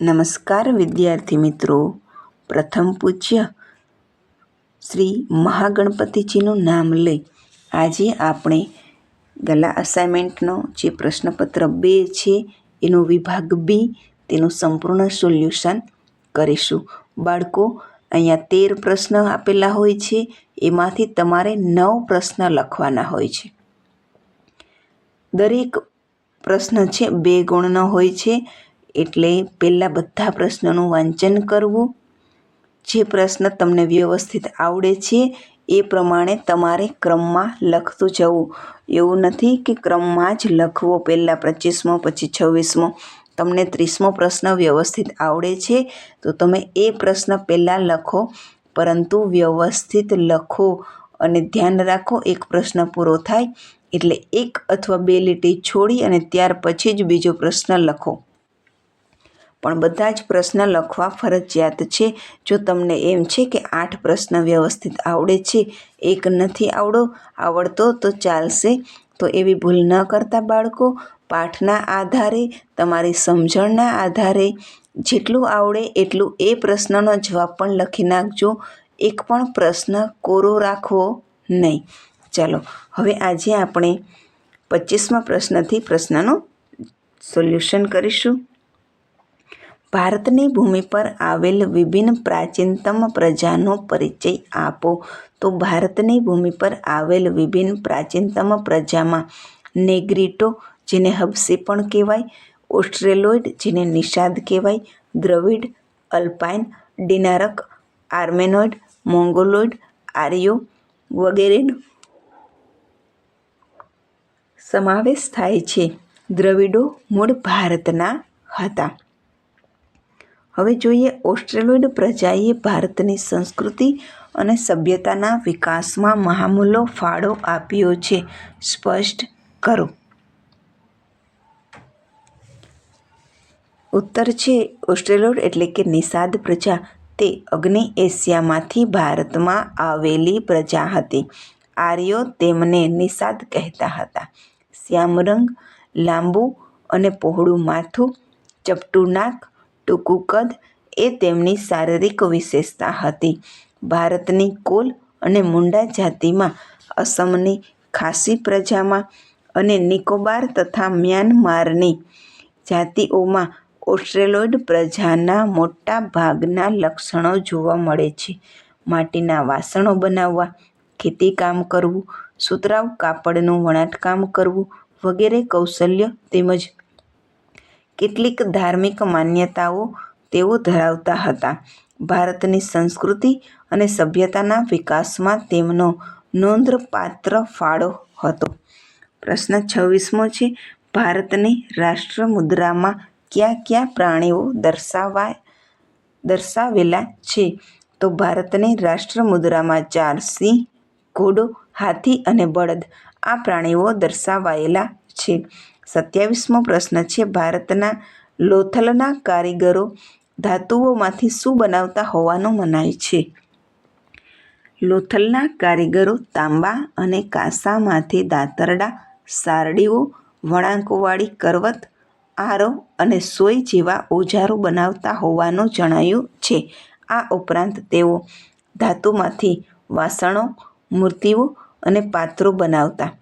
નમસ્કાર વિદ્યાર્થી મિત્રો. પ્રથમ પૂજ્ય શ્રી મહાગણપતિજીનું નામ લઈ આજે આપણે ગલા અસાઇનમેન્ટનો જે પ્રશ્નપત્ર બે છે એનો વિભાગ બી તેનું સંપૂર્ણ સોલ્યુશન કરીશું. બાળકો, અહીંયા તેર પ્રશ્ન આપેલા હોય છે, એમાંથી તમારે નવ પ્રશ્ન લખવાના હોય છે. દરેક પ્રશ્ન છે બે ગુણનો હોય છે. એટલે પહેલાં બધા પ્રશ્નોનું વાંચન કરવું. જે પ્રશ્ન તમને વ્યવસ્થિત આવડે છે, એ પ્રમાણે તમારે ક્રમમાં લખતું જવું. એવું નથી કે ક્રમમાં જ લખવો પહેલાં પચીસમો, પછી છવ્વીસમો. તમને ત્રીસમો પ્રશ્ન વ્યવસ્થિત આવડે છે, તો તમે એ પ્રશ્ન પહેલાં લખો. પરંતુ વ્યવસ્થિત લખો અને ધ્યાન રાખો, એક પ્રશ્ન પૂરો થાય એટલે એક અથવા બે લીટી છોડી અને ત્યાર પછી જ બીજો પ્રશ્ન લખો. પણ બધા જ પ્રશ્ન લખવા ફરજિયાત છે. જો તમને એમ છે કે આઠ પ્રશ્ન વ્યવસ્થિત આવડે છે, એક નથી આવડો, આવડતો તો ચાલશે. તો એવી ભૂલ ન કરતા બાળકો, પાઠના આધારે, તમારી સમજણના આધારે. જેટલું આવડે એટલું એ પ્રશ્નનો જવાબ પણ લખી નાખજો. એક પણ પ્રશ્ન કોરો રાખવો નહીં. ચાલો, હવે આજે આપણે પચીસમા પ્રશ્નથી પ્રશ્નનું સોલ્યુશન કરીશું. ભારતની ભૂમિ પર આવેલ વિભિન્ન પ્રાચીનતમ પ્રજાનો પરિચય આપો. તો ભારતની ભૂમિ પર આવેલ વિભિન્ન પ્રાચીનતમ પ્રજામાં નેગ્રીટો, જેને હબસી પણ કહેવાય, ઓસ્ટ્રેલોઇડ, જેને નિષાદ કહેવાય, દ્રવિડ, અલ્પાઇન, ડિનારક, આર્મેનોઇડ, મોંગોલોઇડ, આર્યો વગેરેનો સમાવેશ થાય છે. દ્રવિડો મૂળ ભારતના હતા. હવે જોઈએ ઓસ્ટ્રેલોઇડ પ્રજાએ ભારતની સંસ્કૃતિ અને સભ્યતાના વિકાસમાં મહામૂલો ફાળો આપ્યો છે. સ્પષ્ટ કરો. ઉત્તર છે ઓસ્ટ્રેલોઇડ એટલે કે નિષાદ પ્રજા. તે અગ્નિ એશિયામાંથી ભારતમાં આવેલી પ્રજા હતી. આર્યો તેમને નિષાદ કહેતા હતા. શ્યામ રંગ લાંબુ અને પહોળું માથું, ચપટું નાક ટૂંકું કદ એ તેમની શારીરિક વિશેષતા હતી. ભારતની કોલ અને મુંડા જાતિમાં અસમની ખાસી પ્રજામાં અને નિકોબાર તથા મ્યાનમારની જાતિઓમાં ઓસ્ટ્રેલોઇડ પ્રજાના મોટા ભાગના લક્ષણો જોવા મળે છે. માટીના વાસણો બનાવવા ખેતીકામ કરવું, સુતરાઉ કાપડનું વણાટકામ કરવું વગેરે કૌશલ્ય તેમજ કેટલીક ધાર્મિક માન્યતાઓ તેઓ ધરાવતા હતા. ભારતની સંસ્કૃતિ અને સભ્યતાના વિકાસમાં તેમનો નોંધપાત્ર ફાળો હતો. પ્રશ્ન છવ્વીસમો છે, ભારતની રાષ્ટ્રમુદ્રામાં કયા કયા પ્રાણીઓ દર્શાવા દર્શાવેલા છે? તો ભારતની રાષ્ટ્રમુદ્રામાં ચાર સિંહ ઘોડો, હાથી અને બળદ આ પ્રાણીઓ દર્શાવાયેલા છે. સત્યાવીસમો પ્રશ્ન છે, ભારતના લોથલના કારીગરો ધાતુઓમાંથી શું બનાવતા હોવાનું મનાય છે? લોથલના કારીગરો તાંબા અને કાંસામાંથી દાતરડા, સારડીઓ, વળાંકોવાળી કરવત, આરો અને સોય જેવા ઓજારો બનાવતા હોવાનું જણાયું છે. આ ઉપરાંત તેઓ ધાતુમાંથી વાસણો, મૂર્તિઓ અને પાત્રો બનાવતા.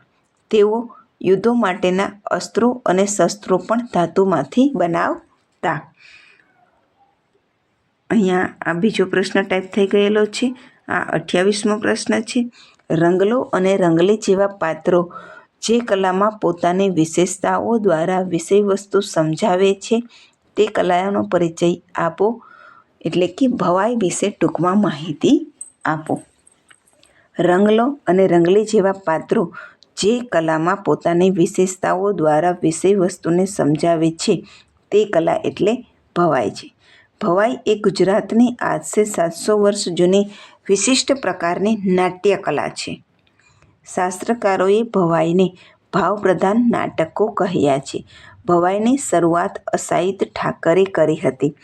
તેઓ યુદ્ધો માટેના અસ્ત્રો અને શસ્ત્રો પણ ધાતુમાંથી બનાવતા. અહીંયા આ બીજો પ્રશ્ન ટાઈપ થઈ ગયેલો છે. આ અઠ્યાવીસમો પ્રશ્ન છે. રંગલો અને રંગલી જેવા પાત્રો જે કલામાં પોતાની વિશેષતાઓ દ્વારા વિષય વસ્તુ સમજાવે છે, તે કલાનો પરિચય આપો, એટલે કે ભવાઈ વિશે ટૂંકમાં માહિતી આપો. રંગલો અને રંગલી જેવા પાત્રો જે કલામાં પોતાની વિશેષતાઓ દ્વારા વિષય વસ્તુને સમજાવે છે, તે કલા એટલે ભવાઈ છે. ભવાઈ એ ગુજરાતની આજથી સાતસો વર્ષ જૂની વિશિષ્ટ પ્રકારની નાટ્ય કલા છે. શાસ્ત્રકારોએ ભવાઈને ભાવપ્રધાન નાટકો કહ્યા છે. ભવાઈની શરૂઆત અસાહિત ઠાકરે કરી હતી.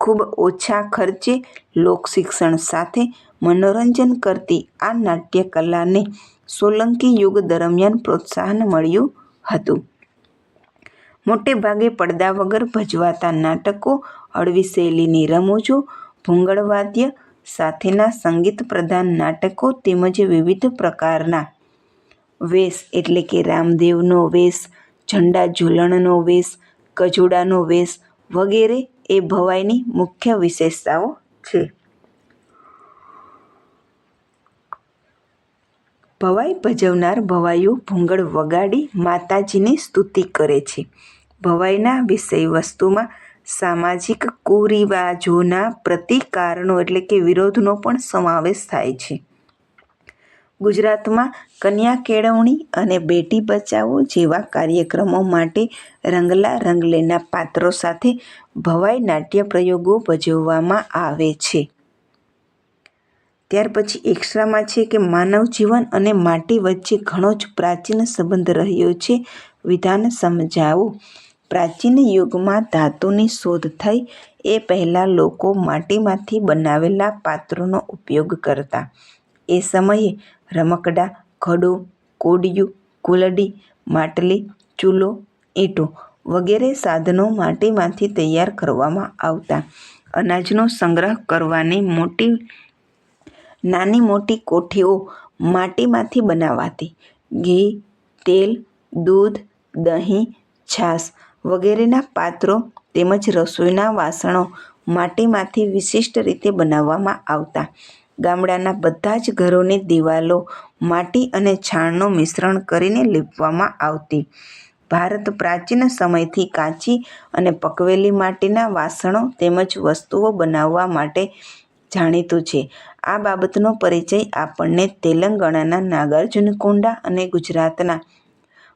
ખૂબ ઓછા ખર્ચે લોકશિક્ષણ સાથે મનોરંજન કરતી આ નાટ્ય કલાને સોલંકી યુગ દરમિયાન પ્રોત્સાહન મળ્યું હતું. મોટે ભાગે પડદા વગર ભજવાતા નાટકો હળવી શૈલીની રમૂજો ભૂંગળવાદ્ય સાથેના સંગીત પ્રધાન નાટકો તેમજ વિવિધ પ્રકારના વેશ એટલે કે રામદેવનો વેશ, ઝંડા ઝૂલણનો વેશ, કજોડાનો વેશ વગેરે એ ભવાઈની મુખ્ય વિશેષતાઓ છે. ભવાઈ ભજવનાર ભવાઈઓ ભૂંગળ વગાડી માતાજીની સ્તુતિ કરે છે. ભવાઈના વિષય વસ્તુમાં સામાજિક કુરિવાજોના પ્રતિકારનો એટલે કે વિરોધનો પણ સમાવેશ થાય છે. ગુજરાતમાં કન્યા કેળવણી અને બેટી બચાવો જેવા કાર્યક્રમો માટે રંગલા રંગલેના પાત્રો સાથે ભવાઈ નાટ્ય પ્રયોગો ભજવવામાં આવે છે. ત્યાર પછી એક્સ્ટ્રામાં છે કે માનવ જીવન અને માટી વચ્ચે ઘણો જ પ્રાચીન સંબંધ રહ્યો છે. વિધાન સમજાવો. પ્રાચીન યુગમાં ધાતુની શોધ થઈ એ પહેલાં લોકો માટીમાંથી બનાવેલા પાત્રોનો ઉપયોગ કરતા. એ સમયે રમકડા, ઘડો, કોડિયું, કુલડી, માટલી, ચૂલો, ઈંટો વગેરે સાધનો માટીમાંથી તૈયાર કરવામાં આવતા. અનાજનો સંગ્રહ કરવાની મોટી, નાની મોટી કોઠીઓ માટીમાંથી બનાવાતી. ઘી, તેલ, દૂધ, દહીં, છાશ વગેરેના પાત્રો તેમજ રસોઈના વાસણો માટીમાંથી વિશિષ્ટ રીતે બનાવવામાં આવતા. ગામડાના બધા જ ઘરોની દિવાલો માટી અને છાણનું મિશ્રણ કરીને લીપવામાં આવતી. ભારત પ્રાચીન સમયથી કાચી અને પકવેલી માટીના વાસણો તેમજ વસ્તુઓ બનાવવા માટે જાણીતું છે. આ બાબતનો પરિચય આપણને તેલંગાણાના નાગાર્જુન કોંડા અને ગુજરાતના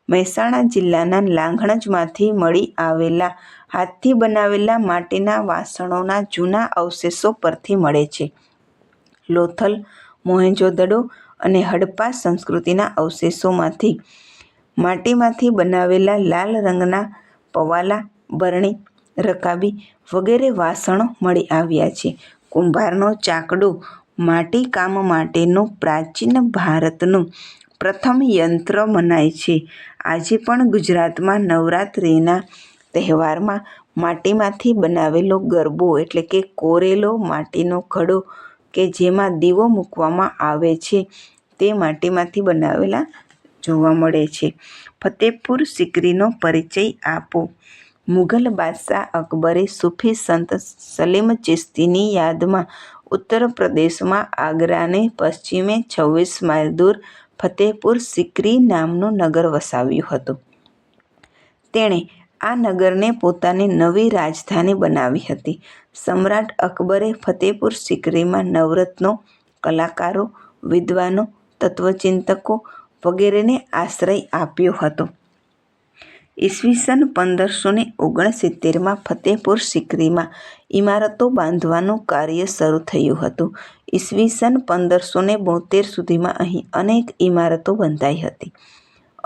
મહેસાણા જિલ્લાના લાંઘણજમાંથી મળી આવેલા, હાથથી બનાવેલા માટીના વાસણોના જૂના અવશેષો પરથી મળે છે. લોથલ, મોહેંજો-દડો અને હડપ્પા સંસ્કૃતિના અવશેષોમાંથી માટીમાંથી બનાવેલા લાલ રંગના પવાલા, બરણી, રકાબી વગેરે વાસણો મળી આવ્યા છે. કુંભારનો ચાકડો માટીકામ માટેનું પ્રાચીન ભારતનું પ્રથમ યંત્ર મનાય છે. આજે પણ ગુજરાતમાં નવરાત્રિના તહેવારમાં માટીમાંથી બનાવેલો ગરબો એટલે કે કોરેલો માટીનો ઘડો કે જેમાં દીવો મૂકવામાં આવે છે, તે માટીમાંથી બનાવેલા જોવા મળે છે. ફતેહપુર સિકરીનો પરિચય આપો. મુઘલ બાદશાહ અકબરે સૂફી સંત સલીમ ચિશ્તીની યાદમાં ઉત્તર પ્રદેશમાં આગ્રાને પશ્ચિમે છવ્વીસ માઇલ દૂર ફતેહપુર સિકરી નામનું નગર વસાવ્યું હતું. તેણે આ નગરને પોતાની નવી રાજધાની બનાવી હતી. સમ્રાટ અકબરે ફતેહપુર સિકરીમાં નવરત્નો કલાકારો, વિદ્વાનો, તત્વચિંતકો વગેરેને આશ્રય આપ્યો હતો. ઈસવીસન પંદરસો ને ઓગણસિત્તેરમાં ફતેહપુર સિકરીમાં ઇમારતો બાંધવાનું કાર્ય શરૂ થયું હતું. ઈસવીસન પંદરસો ને બોતેર સુધીમાં અહીં અનેક ઇમારતો બંધાઈ હતી.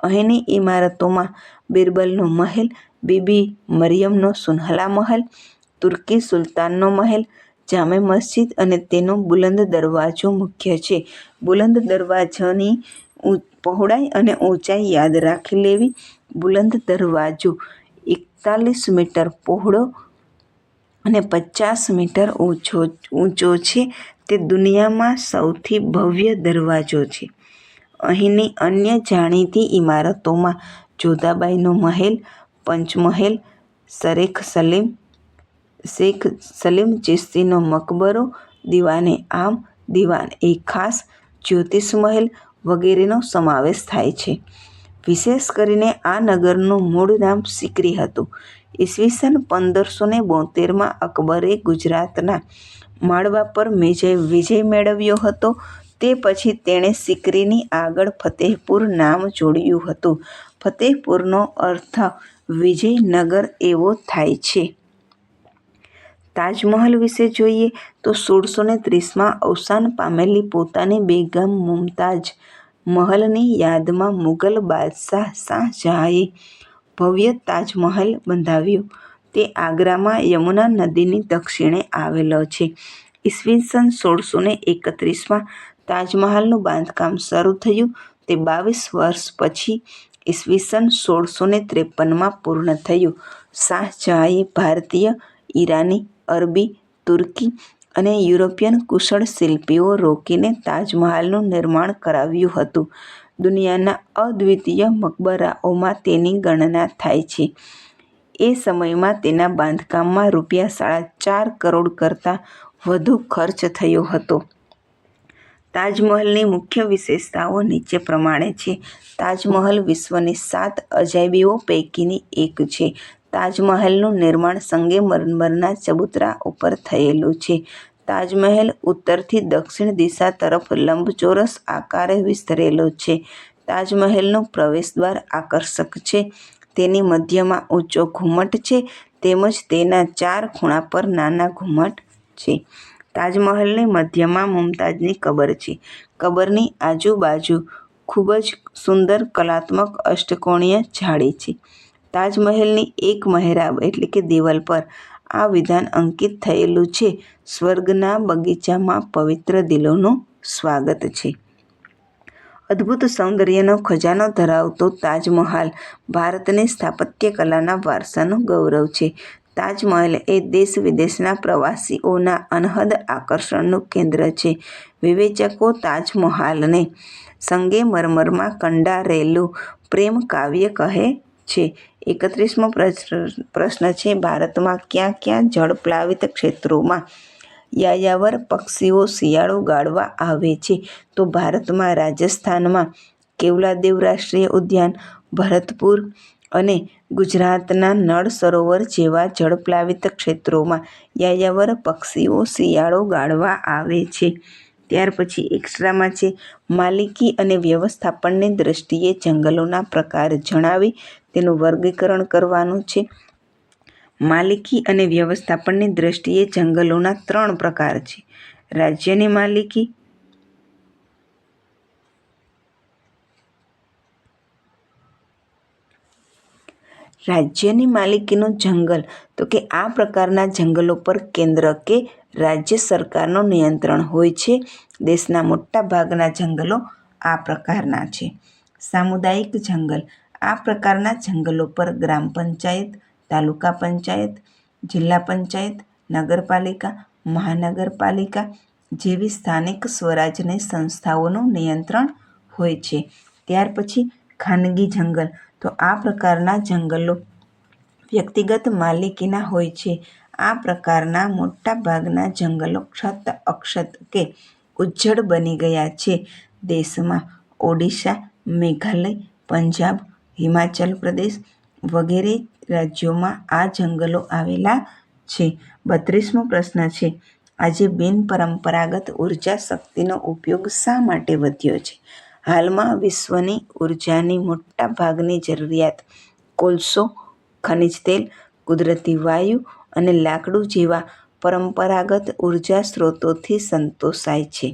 અહીંની ઇમારતોમાં બિરબલનો મહેલ, બીબી મરિયમનો સુનહલા મહેલ, તુર્કી સુલતાનનો મહેલ, જામે મસ્જિદ અને તેનો બુલંદ દરવાજો મુખ્ય છે. બુલંદ દરવાજાની પહોળાઈ અને ઊંચાઈ યાદ રાખી લેવી. બુલંદ દરવાજો એકતાલીસ મીટર પહોળો અને પચાસ મીટર ઊંચો ઊંચો છે. તે દુનિયામાં સૌથી ભવ્ય દરવાજો છે. અહીંની અન્ય જાણીતી ઇમારતોમાં જોધાબાઈનો મહેલ, પંચમહેલ, શેખ સલીમ શેખ સલીમ ચિશ્તીનો મકબરો, દીવાને આમ, દીવાન એ ખાસ જ્યોતિષ મહેલ વગેરેનો સમાવેશ થાય છે. વિશેષ કરીને આ નગરનું મૂળ નામ સિકરી હતું. ઈસવીસન પંદરસો ને બોતેરમાં અકબરે ગુજરાતના માળવા પર વિજય મેળવ્યો હતો. તે પછી તેણે સિકરીની આગળ ફતેહપુર નામ જોડ્યું હતું. ફતેહપુરનો અર્થ વિજયનગર એવો થાય છે. તાજમહલ વિશે જોઈએ તો સોળસો ને ત્રીસમાં અવસાન પામેલી પોતાની બેગમ મુમતાજ મહલની યાદમાં મુગલ બાદશાહ શાહજહાંએ ભવ્ય તાજમહલ બંધાવ્યો. તે આગ્રામાં યમુના નદીની દક્ષિણે આવેલો છે. ઈસવીસન સોળસો ને એકત્રીસમાં તાજમહલનું બાંધકામ શરૂ થયું. તે બાવીસ વર્ષ પછી ઈસવીસન સોળસો ને ત્રેપનમાં પૂર્ણ થયું. શાહજહાંએ ભારતીય ઈરાની અરબી, તુર્કી અને યુરોપિયન કુશળ શિલ્પીઓ રોકીને તાજમહાલનું નિર્માણ કરાવ્યું હતું. દુનિયાના અદ્વિતીય મકબરાઓમાં તેની ગણના થાય છે. એ સમયમાં તેના બાંધકામમાં રૂપિયા સાડા ચાર કરોડ કરતાં વધુ ખર્ચ થયો હતો. તાજમહલની મુખ્ય વિશેષતાઓ નીચે પ્રમાણે છે. તાજમહલ વિશ્વની સાત અજાયબીઓ પૈકીની એક છે. તાજમહલનું નિર્માણ સંગેમરમરના ચબૂતરા ઉપર થયેલું છે. તાજમહેલ ઉત્તરથી દક્ષિણ દિશા તરફ લંબચોરસ આકારે વિસ્તરેલો છે. તાજમહેલનો પ્રવેશદ્વાર આકર્ષક છે. તેની મધ્યમાં ઊંચો ઘુમ્મટ છે, તેમજ તેના ચાર ખૂણા પર નાના ઘુમ્મટ છે. તાજમહલની મધ્યમાં મુમતાજની કબર છે. કબરની આજુબાજુ ખૂબ જ સુંદર કલાત્મક અષ્ટકોણીય જાળી છે. તાજમહેલની એક મહેરાબ એટલે કે દિવાલ પર આ વિધાન અંકિત થયેલું છે. સ્વર્ગના બગીચામાં પવિત્ર દિલોનું સ્વાગત છે. અદ્ભુત સૌંદર્યનો ખજાનો ધરાવતો તાજમહાલ ભારતની સ્થાપત્ય કલાના વારસાનું ગૌરવ છે. તાજમહેલ એ દેશ વિદેશના પ્રવાસીઓના અનહદ આકર્ષણનું કેન્દ્ર છે. વિવેચકો તાજમહાલને સંગેમરમરમાં કંડારેલું પ્રેમ કાવ્ય કહે છે. એકત્રીસમો પ્રશ્ન છે, ભારતમાં ક્યાં ક્યાં જળપ્લાવિત ક્ષેત્રોમાં યાયાવર પક્ષીઓ શિયાળો ગાળવા આવે છે? તો ભારતમાં, રાજસ્થાનમાં કેવલાદેવ રાષ્ટ્રીય ઉદ્યાન, ભરતપુર અને ગુજરાતના નળ સરોવર જેવા જળપ્લાવિત ક્ષેત્રોમાં યાયાવર પક્ષીઓ શિયાળો ગાળવા આવે છે? ત્યાર પછી એક્સ્ટ્રામાં છે. માલિકી અને વ્યવસ્થાપનની દ્રષ્ટિએ જંગલોના પ્રકાર જણાવી તેનું વર્ગીકરણ કરવાનું છે. માલિકી અને વ્યવસ્થાપનની દ્રષ્ટિએ જંગલોના ત્રણ પ્રકાર છે. રાજ્યની માલિકી, રાજ્યની માલિકીનું જંગલ. તો કે આ પ્રકારના જંગલો પર કેન્દ્ર કે રાજ્ય સરકારનું નિયંત્રણ હોય છે. દેશના મોટા ભાગના જંગલો આ પ્રકારના છે. સામુદાયિક જંગલ આ પ્રકારના જંગલો પર ગ્રામ પંચાયત, તાલુકા પંચાયત, જિલ્લા પંચાયત, નગરપાલિકા, મહાનગરપાલિકા જેવી સ્થાનિક સ્વરાજની સંસ્થાઓનું નિયંત્રણ હોય છે. ત્યાર પછી ખાનગી જંગલ તો આ પ્રકારના જંગલો વ્યક્તિગત માલિકીના હોય છે. આ પ્રકારના મોટા ભાગના જંગલો ક્ષત અક્ષત કે ઉજ્જડ બની ગયા છે. દેશમાં ઓડિશા, મેઘાલય, પંજાબ, હિમાચલ પ્રદેશ વગેરે રાજ્યોમાં આ જંગલો આવેલા છે. બત્રીસમો પ્રશ્ન છે, આજે બિનપરંપરાગત ઊર્જા શક્તિનો ઉપયોગ શા માટે વધ્યો છે? હાલમાં વિશ્વની ઉર્જાની મોટા ભાગની જરૂરિયાત કોલસો, ખનિજ તેલ, કુદરતી વાયુ અને લાકડું જેવા પરંપરાગત ઊર્જા સ્ત્રોતોથી સંતોષાય છે.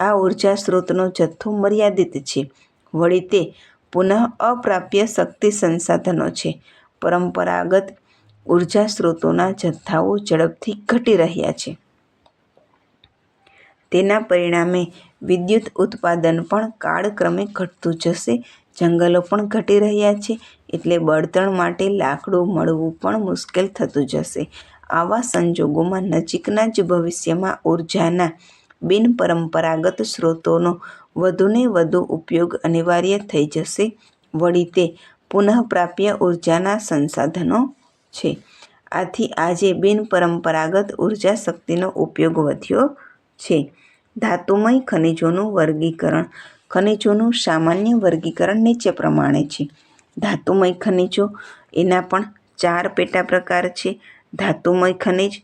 આ ઊર્જા સ્ત્રોતનો જથ્થો મર્યાદિત છે. વળી તે પુનઃ અપ્રાપ્ય શક્તિ સંસાધનો છે. પરંપરાગત ઊર્જા સ્ત્રોતોના જથ્થાઓ ઝડપથી ઘટી રહ્યા છે. તેના પરિણામે વિદ્યુત ઉત્પાદન પણ કાળક્રમે ઘટતું જશે જંગલો પણ ઘટી રહ્યા છે, એટલે બળતણ માટે લાકડું મળવું પણ મુશ્કેલ થતું જશે. આવા સંજોગોમાં નજીકના જ ભવિષ્યમાં ઉર્જાના બિનપરંપરાગત સ્ત્રોતોનો વધુને વધુ ઉપયોગ અનિવાર્ય થઈ જશે. વળી તે પુનઃપ્રાપ્ય ઉર્જાના સંસાધનો છે. આથી આજે બિનપરંપરાગત ઊર્જા શક્તિનો ઉપયોગ વધ્યો છે. ધાતુમય ખનિજોનું વર્ગીકરણ ખનિજોનું સામાન્ય વર્ગીકરણ નીચે પ્રમાણે છે. ધાતુમય ખનિજો એના પણ ચાર પેટા પ્રકાર છે. ધાતુમય ખનિજ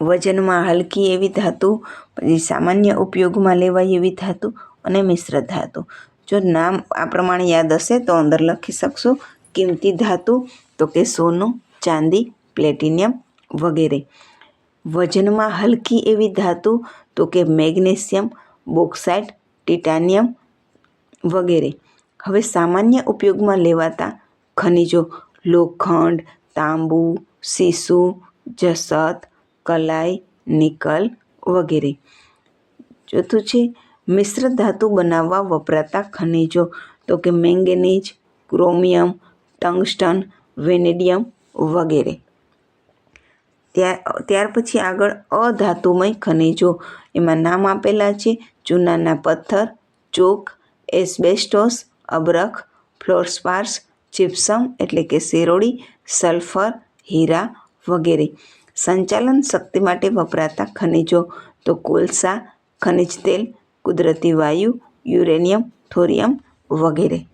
વજનમાં હલકી એવી ધાતુ, પછી સામાન્ય ઉપયોગમાં લેવાય એવી ધાતુ અને મિશ્ર ધાતુ. જો નામ આ પ્રમાણે યાદ હશે તો અંદર લખી શકશો, કિંમતી ધાતુ, તો કે સોનું, ચાંદી, પ્લેટિનિયમ વગેરે. વજનમાં હલકી એવી ધાતુ, તો કે મેગ્નેશિયમ બોક્સાઇટ ટિટાનિયમ વગેરે. હવે સામાન્ય ઉપયોગમાં લેવાતા ખનિજો લોખંડ, તાંબુ, સીસુ, જસત, કલાઈ, નિકલ વગેરે. ચોથું છે, મિશ્ર ધાતુ બનાવવા વપરાતા ખનિજો તો કે મેંગેનીઝ, ક્રોમિયમ, ટંગસ્ટન, વેનેડિયમ વગેરે. ત્યાર ત્યાર પછી આગળ અધાતુમય ખનિજો. એમાં નામ આપેલા છે ચૂનાના પથ્થર, ચોક, એસ્બેસ્ટોસ, અબરખ ફ્લોરસ્પાર્સ જીપ્સમ એટલે કે શેરોડી સલ્ફર હીરા વગેરે. સંચાલન શક્તિ માટે વપરાતા ખનિજો તો કોલસા, ખનિજ તેલ, કુદરતી વાયુ, યુરેનિયમ, થોરિયમ વગેરે.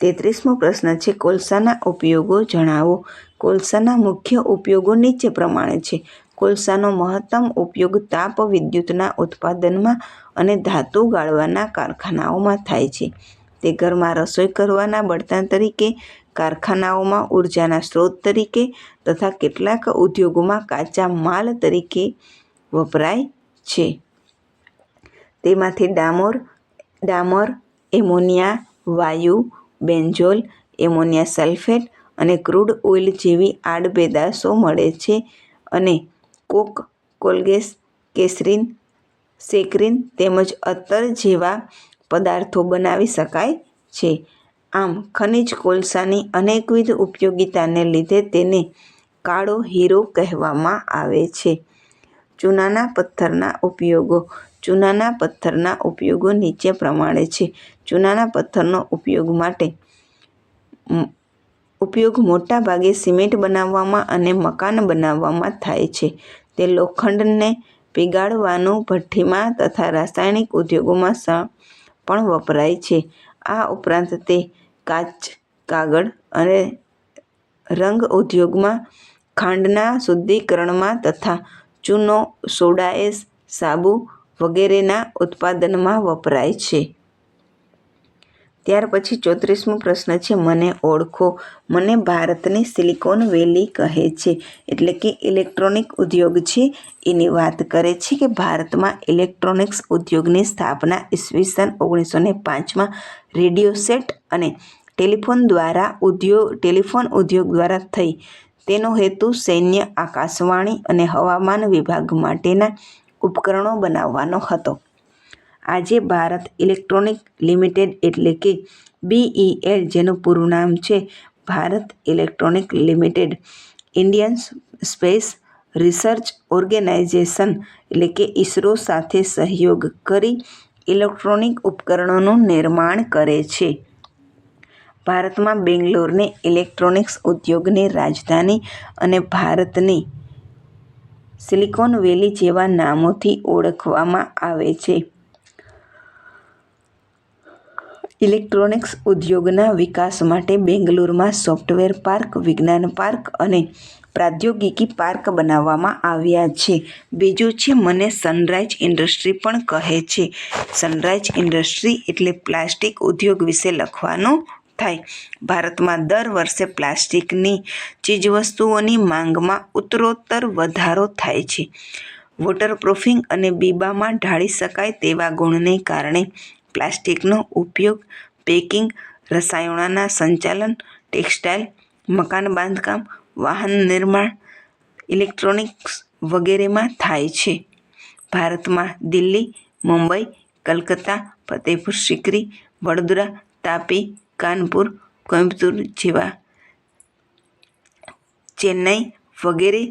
તેત્રીસમો પ્રશ્ન છે, કોલસાના ઉપયોગો જણાવો. કોલસાના મુખ્ય ઉપયોગો નીચે પ્રમાણે છે. કોલસાનો મહત્તમ ઉપયોગ તાપ, વિદ્યુતના ઉત્પાદનમાં અને ધાતુ ગાળવાના કારખાનાઓમાં થાય છે. તે ઘરમાં રસોઈ કરવાના બળતણ તરીકે, કારખાનાઓમાં ઉર્જાના સ્ત્રોત તરીકે તથા કેટલાક ઉદ્યોગોમાં કાચા માલ તરીકે વપરાય છે. તેમાંથી ડામોર, ડામર, એમોનિયા, વાયુ, બેન્ઝોલ, એમોનિયા સલ્ફેટ અને ક્રૂડ ઓઇલ જેવી આડપેદાશો મળે છે અને કોક કોલગેસ, કેસરીન, સેકરીન તેમજ અત્તર જેવા પદાર્થો બનાવી શકાય છે. આમ, ખનિજ કોલસાની અનેકવિધ ઉપયોગિતાને લીધે તેને કાળો હીરો કહેવામાં આવે છે. ચૂનાના પથ્થરના ઉપયોગો. ચૂનાના પથ્થરના ઉપયોગો નીચે પ્રમાણે છે. ચૂનાના પથ્થરનો ઉપયોગ માટે ઉપયોગ મોટા ભાગે સિમેન્ટ બનાવવામાં અને મકાન બનાવવામાં થાય છે. તે લોખંડને પીગાળવાનું ભઠ્ઠીમાં તથા રાસાયણિક ઉદ્યોગોમાં પણ વપરાય છે. આ ઉપરાંત તે કાચ, કાગળ અને રંગ ઉદ્યોગમાં ખાંડના શુદ્ધિકરણમાં તથા ચૂનો સોડાએસ સાબુ વગેરેના ઉત્પાદનમાં વપરાય છે. ત્યાર પછી ચોત્રીસમો પ્રશ્ન છે, મને ઓળખો. મને ભારતની સિલિકોન વેલી કહે છે, એટલે કે ઇલેક્ટ્રોનિક ઉદ્યોગ છે. એની વાત કરે છે કે ભારતમાં ઇલેક્ટ્રોનિક્સ ઉદ્યોગની સ્થાપના ઈસવીસન ઓગણીસો ને પાંચમાં રેડિયો સેટ અને ટેલિફોન દ્વારા ઉદ્યોગ ટેલિફોન ઉદ્યોગ દ્વારા થઈ. તેનો હેતુ સૈન્ય, આકાશવાણી અને હવામાન વિભાગ માટેના ઉપકરણો બનાવવાનો હતો. આજે ભારત ઇલેક્ટ્રોનિક લિમિટેડ એટલે કે બીઈએલ જેનું પૂરું નામ છે Bharat electronic limited. Indian space research organisation એટલે કે ઇસરો સાથે સહયોગ કરી ઇલેક્ટ્રોનિક ઉપકરણોનું નિર્માણ કરે છે. ભારતમાં બેંગ્લોરને ઇલેક્ટ્રોનિક્સ ઉદ્યોગની રાજધાની અને ભારતની સિલિકોન વેલી જેવા નામોથી ઓળખવામાં આવે છે. ઇલેક્ટ્રોનિક્સ ઉદ્યોગના વિકાસ માટે બેંગલુરુમાં સોફ્ટવેર પાર્ક, વિજ્ઞાન પાર્ક અને પ્રાદ્યોગિકી પાર્ક બનાવવામાં આવ્યા છે. બીજું છે, મને સનરાઇઝ ઇન્ડસ્ટ્રી પણ કહે છે. સનરાઇઝ ઇન્ડસ્ટ્રી એટલે પ્લાસ્ટિક ઉદ્યોગ વિશે લખવાનું થાય. ભારતમાં દર વર્ષે પ્લાસ્ટિકની ચીજવસ્તુઓની માંગમાં ઉત્તરોત્તર વધારો થાય છે. વોટરપ્રૂફિંગ અને બીબામાં ઢાળી શકાય તેવા ગુણને કારણે પ્લાસ્ટિકનો ઉપયોગ, પેકિંગ, રસાયણોના સંચાલન, ટેક્સટાઇલ, મકાન બાંધકામ, વાહન નિર્માણ, ઇલેક્ટ્રોનિક્સ વગેરેમાં થાય છે. ભારતમાં દિલ્હી, મુંબઈ, કલકત્તા, ફતેહપુર સિકરી, વડોદરા, તાપી, કાનપુર, કોઇમ્બતુર જેવા ચેન્નઈ વગેરે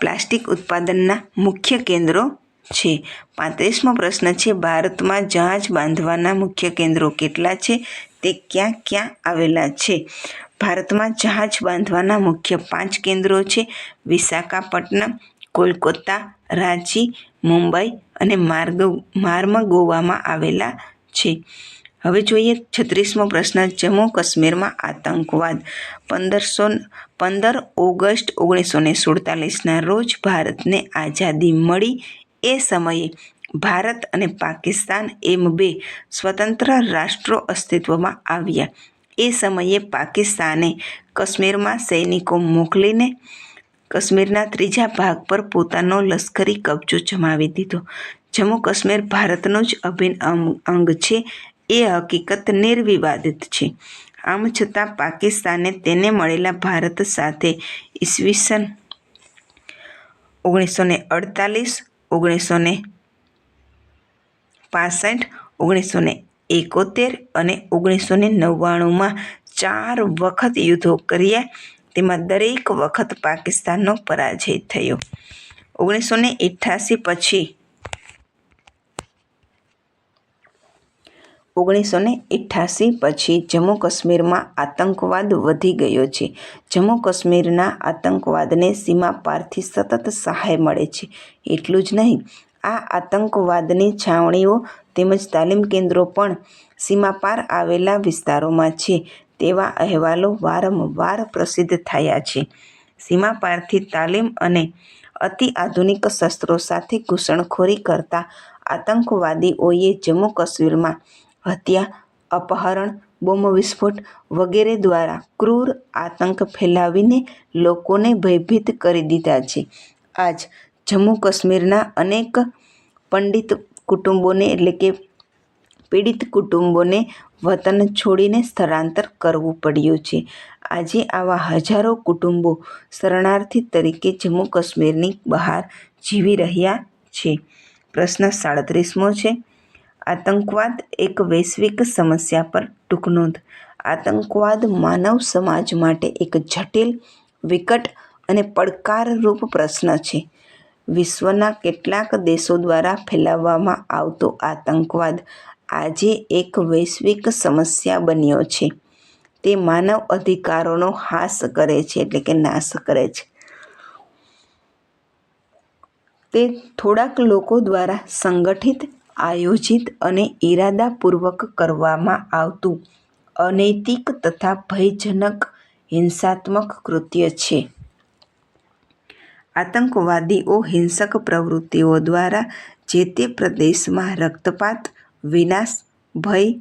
પ્લાસ્ટિક ઉત્પાદનના મુખ્ય કેન્દ્રો છે. પાંત્રીસમો પ્રશ્ન છે, ભારતમાં જહાજ બાંધવાના મુખ્ય કેન્દ્રો કેટલા છે? તે ક્યાં ક્યાં આવેલા છે? ભારતમાં જહાજ બાંધવાના મુખ્ય પાંચ કેન્દ્રો છે, વિશાખાપટ્ટનમ, કોલકાતા, રાંચી, મુંબઈ અને માર્ગ માર્મગોવામાં આવેલા છે. હવે જોઈએ છત્રીસમો પ્રશ્ન, જમ્મુ કાશ્મીરમાં આતંકવાદ. પંદરસો, પંદર ઓગસ્ટ ઓગણીસો ને સુડતાલીસના રોજ ભારતને આઝાદી મળી એ સમયે ભારત અને પાકિસ્તાન એમ બે સ્વતંત્ર રાષ્ટ્રો અસ્તિત્વમાં આવ્યા. એ સમયે પાકિસ્તાને કાશ્મીરમાં સૈનિકો મોકલીને કાશ્મીરના ત્રીજા ભાગ પર પોતાનો લશ્કરી કબજો જમાવી દીધો. જમ્મુ કાશ્મીર ભારતનું જ અભિન્ન અંગ છે. એ હકીકત નિર્વિવાદિત છે. આમ છતાં પાકિસ્તાને તેને મળેલા ભારત સાથે ઈસવીસન ઓગણીસો ને અડતાલીસ ઓગણીસો ને પાસઠ ઓગણીસો ને એકોતેર અને ઓગણીસો ને નવ્વાણુંમાં ચાર વખત યુદ્ધો કર્યા. તેમાં દરેક વખત પાકિસ્તાનનો પરાજય થયો. ઓગણીસો ને અઠ્યાસી પછી ઓગણીસો ને અઠ્યાસી પછી જમ્મુ કાશ્મીરમાં આતંકવાદ વધી ગયો છે. જમ્મુ કાશ્મીરના આતંકવાદને સીમા પારથી સતત સહાય મળે છે. એટલું જ નહીં, આ આતંકવાદની છાવણીઓ તેમજ તાલીમ કેન્દ્રો પણ સીમા પાર આવેલા વિસ્તારોમાં છે. તેવા અહેવાલો વારંવાર પ્રસિદ્ધ થયા છે. સીમા પારથી તાલીમ અને અતિ આધુનિક શસ્ત્રો સાથે ઘૂસણખોરી કરતા આતંકવાદીઓએ જમ્મુ કાશ્મીરમાં હત્યા, અપહરણ, બોમ્બ વિસ્ફોટ વગેરે દ્વારા ક્રૂર આતંક ફેલાવીને લોકોને ભયભીત કરી દીધા છે. આજ જમ્મુ કાશ્મીરના અનેક પંડિત કુટુંબોને એટલે કે પીડિત કુટુંબોને વતન છોડીને સ્થળાંતર કરવું પડ્યું છે. આજે આવા હજારો કુટુંબો શરણાર્થી તરીકે જમ્મુ કાશ્મીરની બહાર જીવી રહ્યા છે. પ્રશ્ન સાડત્રીસમો છે આતંકવાદ એક વૈશ્વિક સમસ્યા પર ટૂંક આતંકવાદ માનવ સમાજ માટે એક જટિલ, વિકટ અને પડકારરૂપ પ્રશ્ન છે. વિશ્વના કેટલાક દેશો દ્વારા ફેલાવવામાં આવતો આતંકવાદ આજે એક વૈશ્વિક સમસ્યા બન્યો છે. તે માનવ અધિકારોનો હાસ કરે છે એટલે કે નાશ કરે છે. તે થોડાક લોકો દ્વારા સંગઠિત આયોજિત અને ઇરાદાપૂર્વક કરવામાં આવતું અનૈતિક તથા ભયજનક હિંસાત્મક કૃત્ય છે. આતંકવાદીઓ હિંસક પ્રવૃત્તિઓ દ્વારા જે તે પ્રદેશમાં રક્તપાત, વિનાશ, ભય,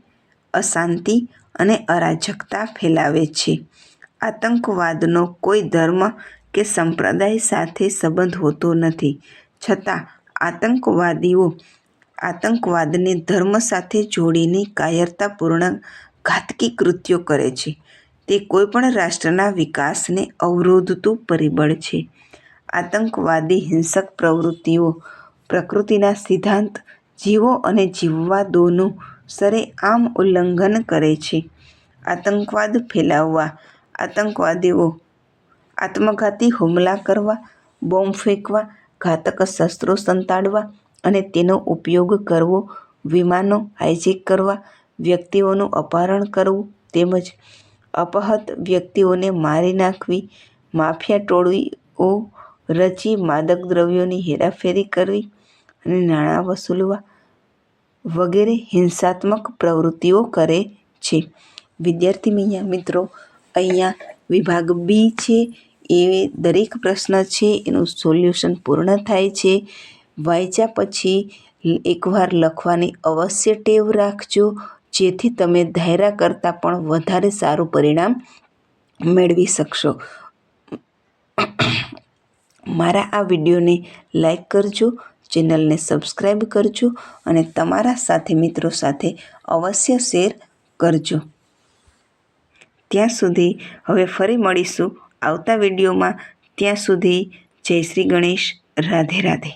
અશાંતિ અને અરાજકતા ફેલાવે છે. આતંકવાદનો કોઈ ધર્મ કે સંપ્રદાય સાથે સંબંધ હોતો નથી. છતાં આતંકવાદીઓ આતંકવાદને ધર્મ સાથે જોડીને કાયરતાપૂર્ણ ઘાતકી કૃત્યો કરે છે. તે કોઈપણ રાષ્ટ્રના વિકાસને અવરોધતું પરિબળ છે. આતંકવાદી હિંસક પ્રવૃત્તિઓ, પ્રકૃતિના સિદ્ધાંત, જીવો અને જીવવા દોનું સરેઆમ ઉલ્લંઘન કરે છે. આતંકવાદ ફેલાવવા, આતંકવાદીઓ આત્મઘાતી હુમલા કરવા, બોમ્બ ફેંકવા, ઘાતક શસ્ત્રો સંતાડવા અને તેનો ઉપયોગ કરવો, વિમાનો હાઇજેક કરવા, વ્યક્તિઓનું અપહરણ કરવું તેમજ અપહત વ્યક્તિઓને મારી નાખવી, માફિયા ટોળીઓ રચી માદક દ્રવ્યોની હેરાફેરી કરવી અને નાણાં વસૂલવા વગેરે હિંસાત્મક પ્રવૃત્તિઓ કરે છે. વિદ્યાર્થી મિત્રો, અહીંયા વિભાગ બી છે. એ દરેક પ્રશ્ન છે, એનું સોલ્યુશન પૂર્ણ થાય છે. વાંચ્યા પછી એકવાર લખવાની અવશ્ય ટેવ રાખજો, જેથી તમે ધાર્યા કરતાં પણ વધારે સારું પરિણામ મેળવી શકશો. મારા આ વિડીયોને લાઈક કરજો, ચેનલને સબસ્ક્રાઈબ કરજો અને તમારા સાથી મિત્રો સાથે અવશ્ય શેર કરજો. ત્યાં સુધી હવે ફરી મળીશું આવતા વિડીયોમાં. ત્યાં સુધી જય શ્રી ગણેશ. રાધે રાધે.